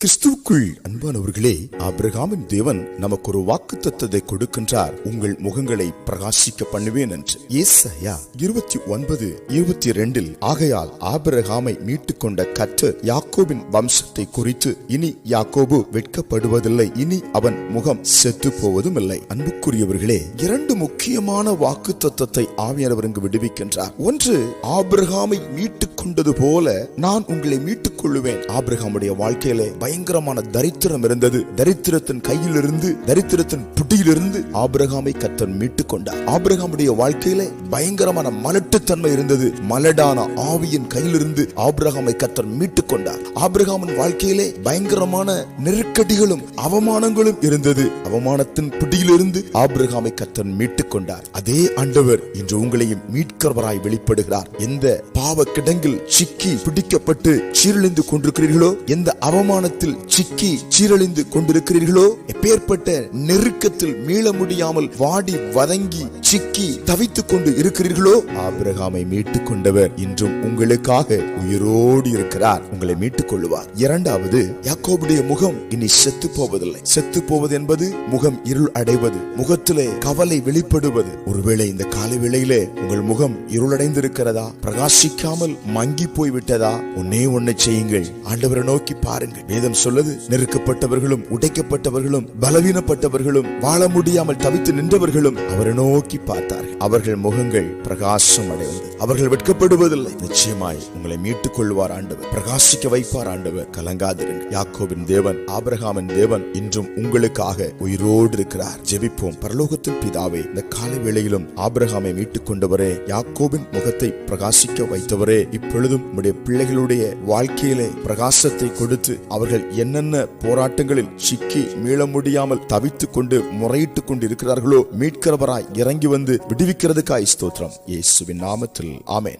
கிறிஸ்துவுக்குள் அன்பானவர்களே ஆபிரகாமின் தேவன் நமக்கு ஒரு வாக்கு தத்தத்தை கொடுக்கின்றார். உங்கள் முகங்களை பிரகாசிக்க பண்ணுவேன் என்று. ஏசாயா இருபத்தி ஒன்பது இருபத்தி ரெண்டில் ஆகையால் ஆபிரகாமை மீட்டுக் கொண்ட கற்று யாக்கோபின் வம்சத்தை குறித்து இனி யாக்கோபு வெட்கப்படுவதில்லை இனி அவன் முகம் செத்து போவதும் இல்லை அன்புக்குரியவர்களே இரண்டு முக்கியமான வாக்கு தத்தத்தை ஆவியானவர் இங்கு விடுவிக்கின்றார். ஒன்று ஆபிரகாமை மீட்டுக் கொண்டது போல நான் உங்களை மீட்டுக் கொள்ளுவேன் ஆபிரகாமுடைய வாழ்க்கையிலே பயங்கரமான தரித்திரம் இருந்தது. தரித்திரத்தின் கையிலிருந்து தரித்திரத்தின் புட்டியிலிருந்து ஆபிரகாமை கத்தன் மீட்டுக் கொண்டார் ஆபிரகாமுடைய வாழ்க்கையில பயங்கரமான மலட்டுத்தன்மை இருந்தது. மலடான ஆவியின் கையிலிருந்து ஆபிரகாமை கத்தன் மீட்டுக் கொண்டார் ஆபிரகாமின் வாழ்க்கையிலே பயங்கரமான நெருக்கடிகளும் அவமானங்களும் இருந்தது. அவமானத்தின் பிடியிலிருந்து ஆபிரகாமை கத்தன் மீட்டுக் கொண்டார் அதே ஆண்டவர் இன்று உங்களையும் மீட்கிறவராய் வெளிப்படுகிறார். எந்த பாவ கிடங்கில் சிக்கி பிடிக்கப்பட்டு சீரழிந்து கொண்டிருக்கிறீர்களோ எந்த அவமானத்தில் சிக்கி சீரழிந்து கொண்டிருக்கிறீர்களோ? எப்பேற்பட்ட நெருக்கத்தில் மீள முடியாமல் வாடி வதங்கி சிக்கி தவித்துக் கொண்டு இருக்கிறீர்களோ? ஆபிரகாமை மீட்டுக் கொண்டவர் இன்றும் உங்களுக்காக உயிரோடு இருக்கிறார். உங்களை மீட்டுக் கொள்ளுவார் இரண்டாவது யாக்கோபுடைய முகம் இனி செத்து போவதில்லை செத்து போவது என்பது முகம் இருள் அடைவது முகத்திலே கவலை வெளிப்படுவது. ஒருவேளை இந்த காலை வேளையிலே உங்கள் முகம் இருளடைந்திருக்கிறதா? பிரகாசிக்காமல் மங்கி போய் விட்டதா ஒன்னே ஒன்னை செய்யுங்கள். ஆண்டவரை நோக்கி பாருங்கள். வேதம் சொல்லுது நெருக்கப்பட்டவர்களும் உடைக்கப்பட்டவர்களும் பலவீனப்பட்டவர்களும் வாழ முடியாமல் தவித்து நின்றவர்களும் அவரை நோக்கி பார்த்தார்கள். அவர்கள் முகங்கள் பிரகாசம் அடைந்தது. அவர்கள் வெட்கப்படுவதில்லை. நிச்சயமாய் உங்களை மீட்டுக் கொள்வார் ஆண்டவர். பிரகாசிக்க வைப்பார் ஆண்டவர். கலங்காதிருங்க யாக்கோபின் தேவன் ஆபிரகாமின் தேவன் இன்றும் உங்களுக்காக உயிரோடு இருக்கிறார். ஜெபிப்போம். பரலோகத்தின் பிதாவே இந்த காலை வேளையிலும் ஆபிரகாமை மீட்டுக் கொண்டவரே யாக்கோபின் முகத்தை பிரகாசிக்க வைத்தவரே இப்பொழுதும் உடைய பிள்ளைகளுடைய வாழ்க்கையிலே பிரகாசத்தை கொடுத்து அவர்கள் என்னென்ன போராட்டங்களில் சிக்கி மீள முடியாமல் தவித்துக் கொண்டு முறையிட்டுக் கொண்டு இருக்கிறார்களோ மீட்கிறவராய் இறங்கி வந்து விடுவிக்கிறதுக்காய் ஸ்தோத்திரம். இயேசுவின் நாமத்தில். ஆமேன்.